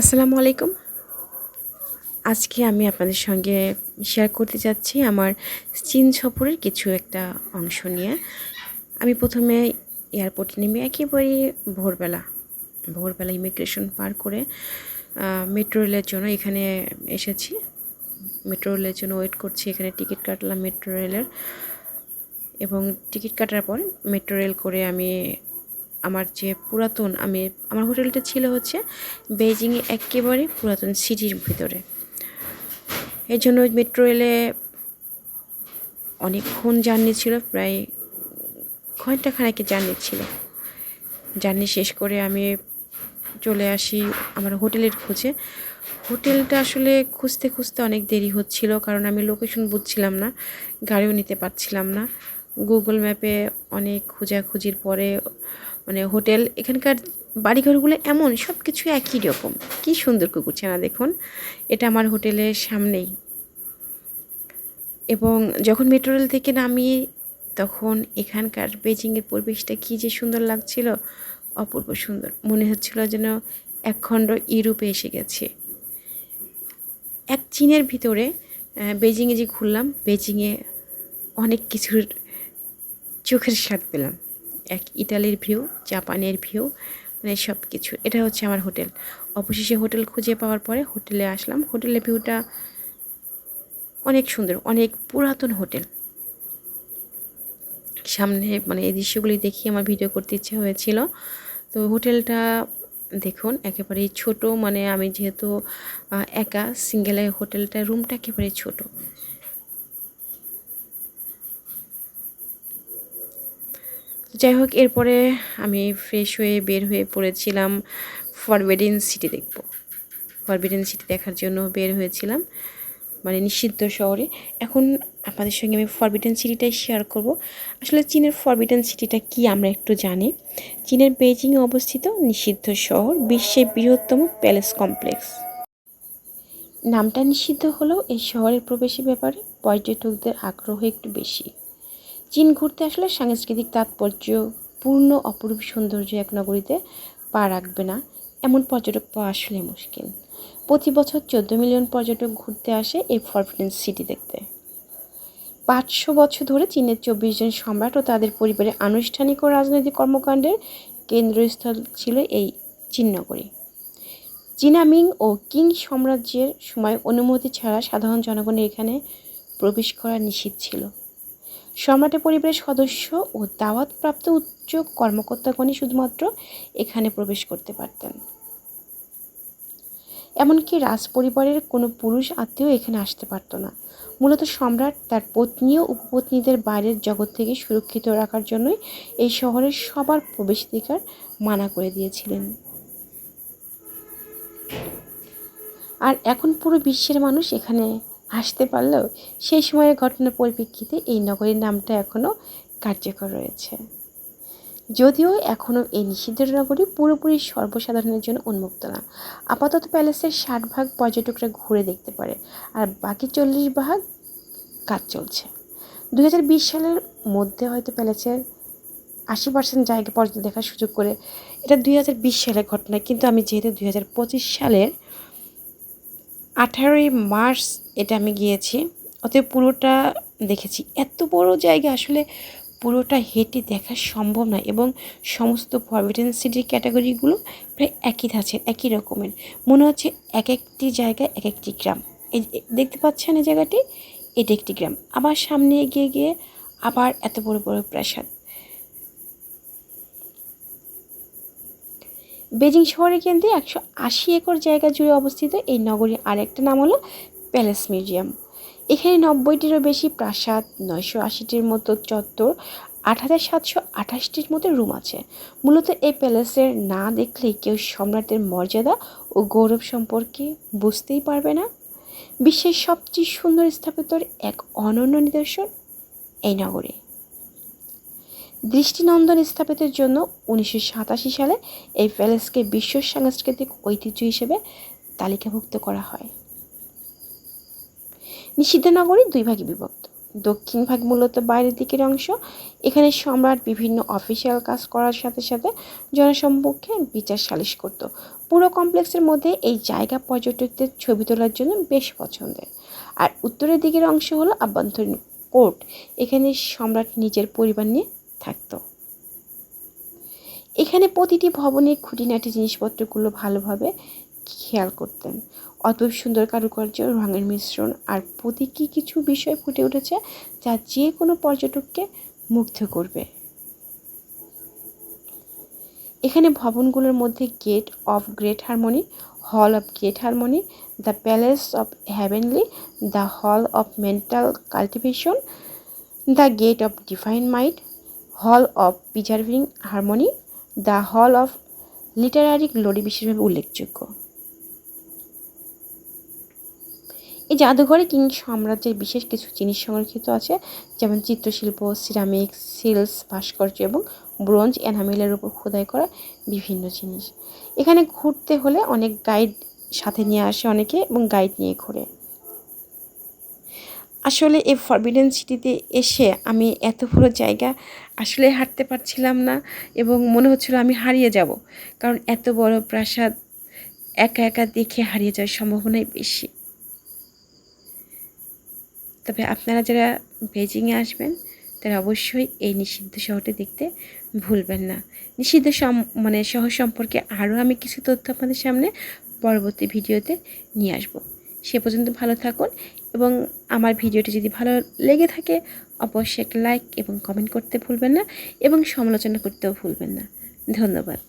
আসসালামু আলাইকুম। আজকে আমি আপনাদের সঙ্গে শেয়ার করতে যাচ্ছি আমার চীন সফরের কিছু একটা অংশ নিয়ে। আমি প্রথমে এয়ারপোর্টে নেমে একেবারে ভোরবেলা ভোরবেলা ইমিগ্রেশন পার করে মেট্রো রেলের জন্য এখানে এসেছি। মেট্রো রেলের জন্য ওয়েট করছি, এখানে টিকিট কাটলাম মেট্রো রেলের এবং টিকিট কাটার পর মেট্রো রেল করে আমি আমার যে পুরাতন, আমি, আমার হোটেলটা ছিল হচ্ছে বেইজিংয়ে একেবারে পুরাতন সিটির ভিতরে। এই জন্য মেট্রো রেলে অনেকক্ষণ জার্নি ছিল, প্রায় ঘণ্টা খানেকে জার্নি ছিল। জার্নি শেষ করে আমি চলে আসি আমার হোটেলের খোঁজে। হোটেলটা আসলে খুঁজতে খুঁজতে অনেক দেরি হচ্ছিল, কারণ আমি লোকেশন বুঝছিলাম না, গাড়িও নিতে পারছিলাম না। গুগল ম্যাপে অনেক খোঁজাখুঁজির পরে মানে হোটেল, এখানকার বাড়িঘরগুলো এমন সব কিছু একই রকম। কি সুন্দর কুকুরছানা দেখুন। এটা আমার হোটেলের সামনেই। এবং যখন মেট্রো রেল থেকে নামি, তখন এখানকার বেজিংয়ের পরিবেশটা কী যে সুন্দর লাগছিল, অপূর্ব সুন্দর। মনে হচ্ছিল যেন এক খণ্ড ইউরোপে এসে গেছে। এক চীনের ভিতরে বেজিংয়ে যে ঘুরলাম বেজিংয়ে অনেক কিছুর চোখের স্বাদ পেলাম। এক ইটালির ভিউ, জাপানের ভিউ মানে সব কিছু এটা হচ্ছে আমার হোটেল। অবশেষে হোটেল খুঁজে পাওয়ার পরে হোটেলে আসলাম। হোটেলের ভিউটা অনেক সুন্দর, অনেক পুরাতন হোটেল। সামনে মানে এই দৃশ্যগুলি দেখি আমার ভিডিও করতে ইচ্ছে হয়েছিল। তো হোটেলটা দেখুন, একেবারেই ছোট। মানে আমি যেহেতু একা সিঙ্গেলে হোটেলটা রুমটা একেবারেই ছোট। যাই হোক, এরপরে আমি ফ্রেশ হয়ে বের হয়ে পড়েছিলাম ফরবেডিন সিটি দেখব। ফরবেডিন সিটি দেখার জন্য বের হয়েছিলাম মানে নিষিদ্ধ শহরে। এখন আপনাদের সঙ্গে আমি ফরবিডেন সিটিটাই শেয়ার করব। আসলে চীনের ফরবিডেন সিটিটা কি আমরা একটু জানি। চীনের বেইজিংয়ে অবস্থিত নিষিদ্ধ শহর, বিশ্বের বৃহত্তম প্যালেস কমপ্লেক্স নামটা নিষিদ্ধ হলেও এই শহরের প্রবেশের ব্যাপারে পর্যটকদের আগ্রহ একটু বেশি। চীন ঘুরতে আসলে সাংস্কৃতিক তাৎপর্য, পূর্ণ অপরূপ সৌন্দর্য এক নগরীতে পা রাখবে না। এমন পর্যটক পাওয়া আসলে মুশকিল। প্রতি বছর চোদ্দ মিলিয়ন পর্যটক ঘুরতে আসে এই ফরফিডেন্স সিটি দেখতে। পাঁচশো বছর ধরে চীনের চব্বিশ জন সম্রাট ও তাদের পরিবারের আনুষ্ঠানিক ও রাজনৈতিক কর্মকাণ্ডের কেন্দ্রস্থল ছিল এই চীননগরী চীনামিং ও কিং সাম্রাজ্যের সময় অনুমতি ছাড়া সাধারণ জনগণের এখানে প্রবেশ করা নিষিদ্ধ ছিল। সম্রাটের পরিবারের সদস্য ও দাওয়াতপ্রাপ্ত উচ্চ কর্মকর্তাগণই শুধুমাত্র এখানে প্রবেশ করতে পারতেন। এমনকি রাজ পরিবারের কোনো পুরুষ আত্মীয় এখানে আসতে পারত না। মূলত সম্রাট তার পত্নী ও উপপত্নীদের বাইরের জগৎ থেকে সুরক্ষিত রাখার জন্যই এই শহরের সবার প্রবেশাধিকার মানা করে দিয়েছিলেন। আর এখন পুরো বিশ্বের মানুষ এখানে আসতে পারলেও সেই সময়ের ঘটনার পরিপ্রেক্ষিতে এই নগরীর নামটা এখনও কার্যকর রয়েছে। যদিও এখনও এই নিষিদ্ধ নগরী পুরোপুরি সর্বসাধারণের জন্য উন্মুক্ত না। আপাতত প্যালেসের ষাট ভাগ পর্যটকরা ঘুরে দেখতে পারে, আর বাকি চল্লিশ ভাগ কাজ চলছে। দু হাজার বিশ সালের মধ্যে হয়তো প্যালেসের আশি পার্সেন্ট জায়গা পর্যন্ত দেখার সুযোগ করে এটা দুই হাজার বিশ সালের ঘটনা, কিন্তু আমি যেহেতু দুই হাজার পঁচিশ সালের আঠারোই মার্চ এটা আমি গিয়েছি, অতএব পুরোটা দেখেছি। এত বড় জায়গা আসলে পুরোটা হেঁটে দেখা সম্ভব নয় এবং সমস্ত ফরবিডেন সিটির ক্যাটাগরিগুলো প্রায় একই ধাঁচের একই রকমের। মনে হচ্ছে এক একটি জায়গায় এক একটি গ্রাম। এই দেখতে পাচ্ছেন এই জায়গাটি? এটি একটি গ্রাম। আবার সামনে এগিয়ে গিয়ে আবার এত বড় বড় প্রাসাদ। বেজিং শহরে কেন্দ্রে একশো আশি একর জায়গা জুড়ে অবস্থিত এই নগরীর আরেকটা নাম হলো প্যালেস মিউজিয়াম। এখানে নব্বইটিরও বেশি প্রাসাদ, নয়শো আশিটির মতো চত্বর, আট হাজার সাতশো আঠাশটির মতো রুম আছে। মূলত এই প্যালেসের না দেখলেই কেউ সম্রাটের মর্যাদা ও গৌরব সম্পর্কে বুঝতেই পারবে না। বিশ্বের সবচেয়ে সুন্দর স্থাপিতর এক অনন্য নিদর্শন এই নগরে। দৃষ্টিনন্দন স্থাপিতের জন্য উনিশশো সাতাশি সালে এই প্যালেসকে বিশ্ব সাংস্কৃতিক ঐতিহ্য হিসেবে তালিকাভুক্ত করা হয়। নিষিদ্ধ নগরী দুই ভাগে বিভক্ত। দক্ষিণ ভাগ মূলত বাইরের দিকের অংশ। এখানে সম্রাট বিভিন্ন অফিসিয়াল কাজ করার সাথে সাথে জনসম্মুখে বিচার সালিশ করত। পুরো কমপ্লেক্সের মধ্যে এই জায়গা পর্যটকদের ছবি তোলার জন্য বেশ পছন্দের। আর উত্তরের দিকের অংশ হলো আভ্যন্তরীণ কোর্ট। এখানে সম্রাট নিজের পরিবার নিয়ে থাকতো। এখানে প্রতিটি ভবনের খুঁটিনাটি জিনিসপত্রগুলো ভালোভাবে খেয়াল করতেন। অদ্ভুত সুন্দর কারুকার্য, রঙের মিশ্রণ আর প্রতীকী কিছু বিষয় ফুটে উঠেছে যা যে কোনো পর্যটককে মুগ্ধ করবে। এখানে ভবনগুলোর মধ্যে gate of great harmony, hall of great harmony, the palace of heavenly the hall of mental cultivation, the gate of divine mind hall of preserving harmony the hall of literary glory বিশেষভাবে উল্লেখযোগ্য। এই জাদুঘরে king সাম্রাজ্যের বিশেষ কিছু জিনিস সংরক্ষিত আছে, যেমন চিত্রশিল্প, সিরামিক, সিলস, ভাস্কর্য এবং ব্রোঞ্জ এনামেলের উপর খোদাই করা বিভিন্ন জিনিস। এখানে ঘুরতে হলে অনেক গাইড সাথে নিয়ে আসে অনেকে এবং গাইড নিয়ে ঘোরে। আসলে এই ফরবিডেন সিটিতে এসে আমি এত বড় জায়গা আসলে হাঁটতে পারছিলাম না এবং মনে হচ্ছিল আমি হারিয়ে যাব। কারণ এত বড় প্রাসাদ, একা একা দেখে হারিয়ে যাওয়ার সম্ভাবনাই বেশি। তবে আপনারা যারা বেজিংয়ে আসবেন, তারা অবশ্যই এই নিষিদ্ধ শহরটি দেখতে ভুলবেন না। নিষিদ্ধ মানে শহর সম্পর্কে আরও আমি কিছু তথ্য আপনাদের সামনে পরবর্তী ভিডিওতে নিয়ে আসব। সে পর্যন্ত ভালো থাকুন এবং আমার ভিডিওটি যদি ভালো লেগে থাকে, অবশ্যই লাইক এবং কমেন্ট করতে ভুলবেন না এবং সমালোচনা করতেও ভুলবেন না। ধন্যবাদ।